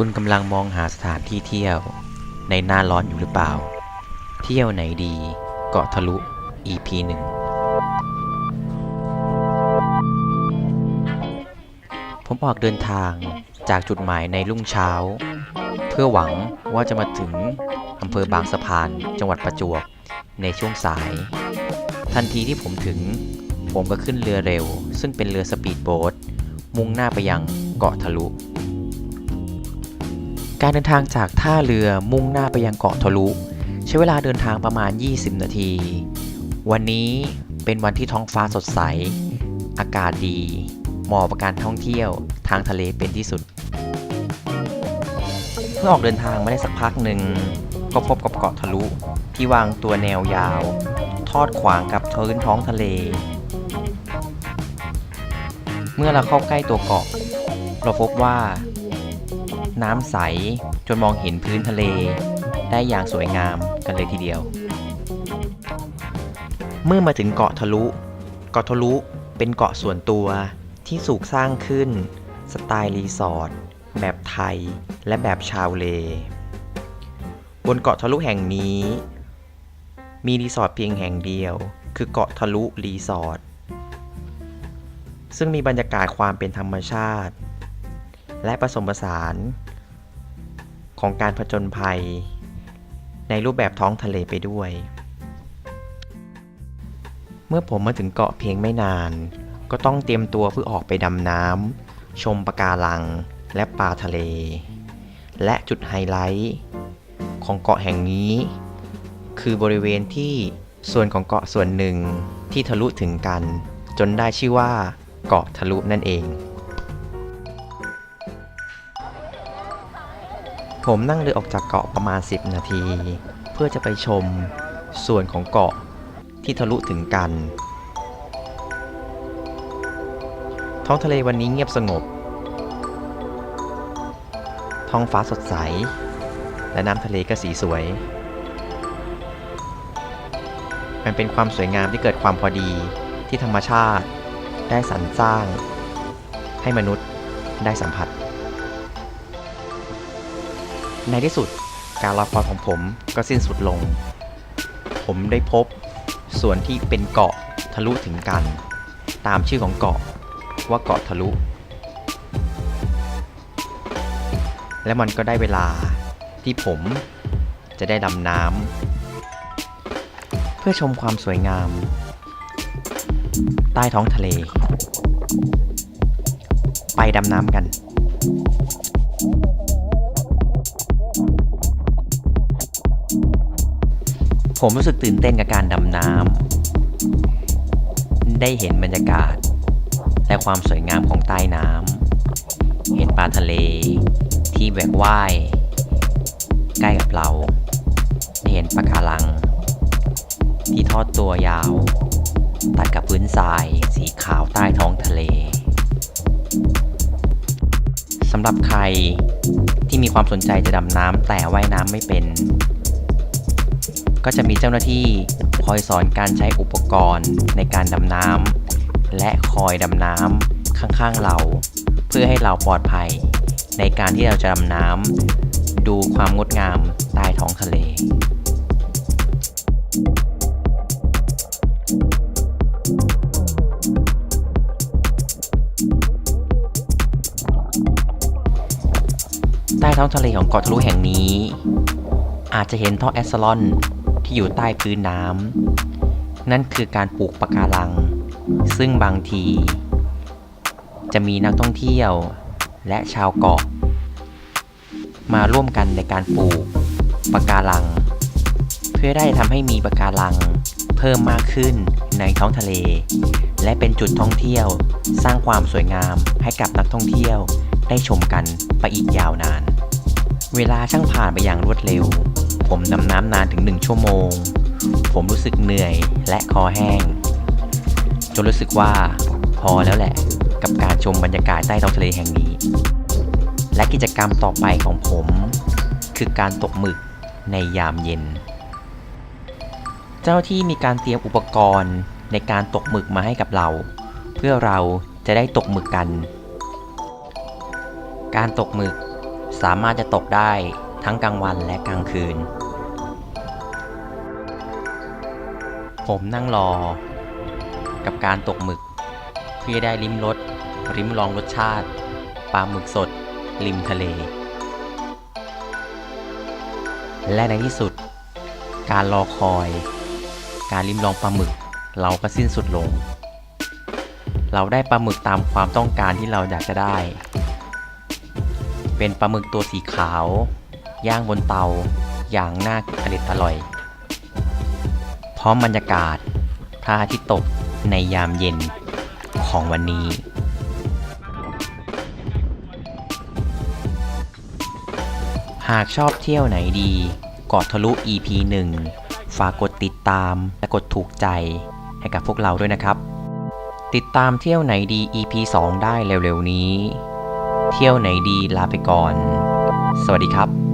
คุณกำลังมองหาสถานที่เที่ยว ในหน้าร้อนอยู่หรือเปล่า เที่ยวไหนดี เกาะทะลุ EP 1ผมออกเดินทางจากจุดหมายในรุ่งเช้า เพื่อหวังว่าจะมาถึงอำเภอบางสะพาน จังหวัดประจวบในช่วงสาย ทันทีที่ผมถึง ผมก็ขึ้นเรือเร็ว ซึ่งเป็นเรือสปีดโบ๊ทมุ่งหน้าไปยังเกาะทะลุ การเดินทางจากท่าเรือมุ่งหน้าไปยังเกาะทะลุ ใช้เวลาเดินทางประมาณ 20 นาที วันนี้เป็นวันที่ท้องฟ้าสดใส อากาศดี เหมาะกับการท่องเที่ยวทางทะเลเป็นที่สุด เมื่อออกเดินทางมาได้สักพักหนึ่ง ก็พบกับเกาะทะลุ ที่วางตัวแนวยาว ทอดขวางกับพื้นท้องทะเล เมื่อเราเข้าใกล้ตัวเกาะ เราพบว่า น้ำใส จนมองเห็นพื้นทะเล ได้อย่างสวยงามกันเลยทีเดียว เมื่อมาถึงเกาะทะลุ เกาะทะลุเป็นเกาะส่วนตัวที่สูกสร้างขึ้น สไตล์รีสอร์ทแบบไทยและแบบชาวเล บนเกาะทะลุแห่งนี้ มีรีสอร์ทเพียงแห่งเดียว คือเกาะทะลุรีสอร์ทซึ่งมีบรรยากาศความเป็นธรรมชาติ และผสมผสาน ของการผจญภัย ในรูปแบบท้องทะเลไปด้วย เมื่อผมมาถึงเกาะเพียงไม่นาน ก็ต้องเตรียมตัวเพื่อออกไปดำน้ำชมปะการังและปลาทะเล และจุดไฮไลท์ ของเกาะแห่งนี้ คือบริเวณที่ส่วนของเกาะส่วนหนึ่งที่ทะลุถึงกัน จนได้ชื่อว่าเกาะทะลุนั่นเอง ผมนั่งเรือออกจากเกาะประมาณ 10 นาที เพื่อจะไปชมส่วนของเกาะที่ทะลุถึงกัน ท้องทะเลวันนี้เงียบสงบ ท้องฟ้าสดใส และน้ำทะเลก็สีสวย มันเป็นความสวยงามที่เกิดความพอดีที่ธรรมชาติได้สรรสร้าง ให้มนุษย์ได้สัมผัส ในที่สุดการรอคอยของผมก็สิ้นสุดลง ผมได้พบส่วนที่เป็นเกาะทะลุถึงกัน ตามชื่อของเกาะว่าเกาะทะลุ และมันก็ได้เวลาที่ผมจะได้ดำน้ำเพื่อชมความสวยงาม ใต้ท้องทะเล ไปดำน้ำกัน ผมรู้สึกตื่นเต้นกับการดำน้ำ ได้เห็นบรรยากาศ และความสวยงามของใต้น้ำ เห็นปลาทะเลที่แหวกว่าย ใกล้กับเราได้เห็นปะการัง ที่ทอดตัวยาว ตัดกับพื้นทรายสีขาวใต้ท้องทะเลสำหรับใครที่มีความสนใจจะดำน้ำแต่ว่ายน้ำไม่เป็น ก็จะมีเจ้าหน้าที่คอยสอนการใช้อุปกรณ์ในการดำน้ำและคอยดำน้ำข้างๆเรา เพื่อให้เราปลอดภัย ในการที่เราจะดำน้ำดูความงดงามใต้ท้องทะเลใต้ท้องทะเลของเกาะทะลุแห่งนี้ อาจจะเห็นท่อแอสซลอน ที่อยู่ใต้พื้นน้ำนั่นคือการปลูกปะการัง ซึ่งบางที จะมีนักท่องเที่ยวและชาวเกาะ มาร่วมกันในการปลูกปะการัง เพื่อได้ทำให้มีปะการังเพิ่มมากขึ้นในท้องทะเล และเป็นจุดท่องเที่ยวสร้างความสวยงามให้กับนักท่องเที่ยวได้ชมกันไปอีกยาวนาน เวลาช่างผ่านไปอย่างรวดเร็ว ผมดำน้ำนานถึง 1 ชั่วโมง ผมรู้สึกเหนื่อยและคอแห้ง จนรู้สึกว่าพอแล้วแหละ กับการชมบรรยากาศใต้ท้องทะเลแห่งนี้ และกิจกรรมต่อไปของผม คือการตกหมึกในยามเย็น เจ้าหน้าที่มีการเตรียมอุปกรณ์ในการตกหมึกมาให้กับเรา เพื่อเราจะได้ตกหมึกกัน การตกหมึกสามารถจะตกได้ ทั้งกลางวันและกลางคืน ผมนั่งรอ กับการตกหมึก เพื่อได้ลิ้มรสริมลองรสชาติปลาหมึกสด ริมทะเล และในที่สุด การรอคอย การลิ้มลองปลาหมึก เราก็สิ้นสุดลง เราได้ปลาหมึกตามความต้องการที่เราอยากจะได้ เป็นปลาหมึกตัวสีขาว ย่างบนเตา อย่างน่าอริดอร่อย พร้อมบรรยากาศพระอาทิตย์ตกในยามเย็นของวันนี้หากชอบเที่ยวไหนดีกาะทะลุ EP 1 ฝากกดติดตามและกดถูกใจให้กับพวกเราด้วยนะครับ ติดตามเที่ยวไหนดี EP 2 ได้เร็วๆนี้ เที่ยวไหนดีลาไปก่อน สวัสดีครับ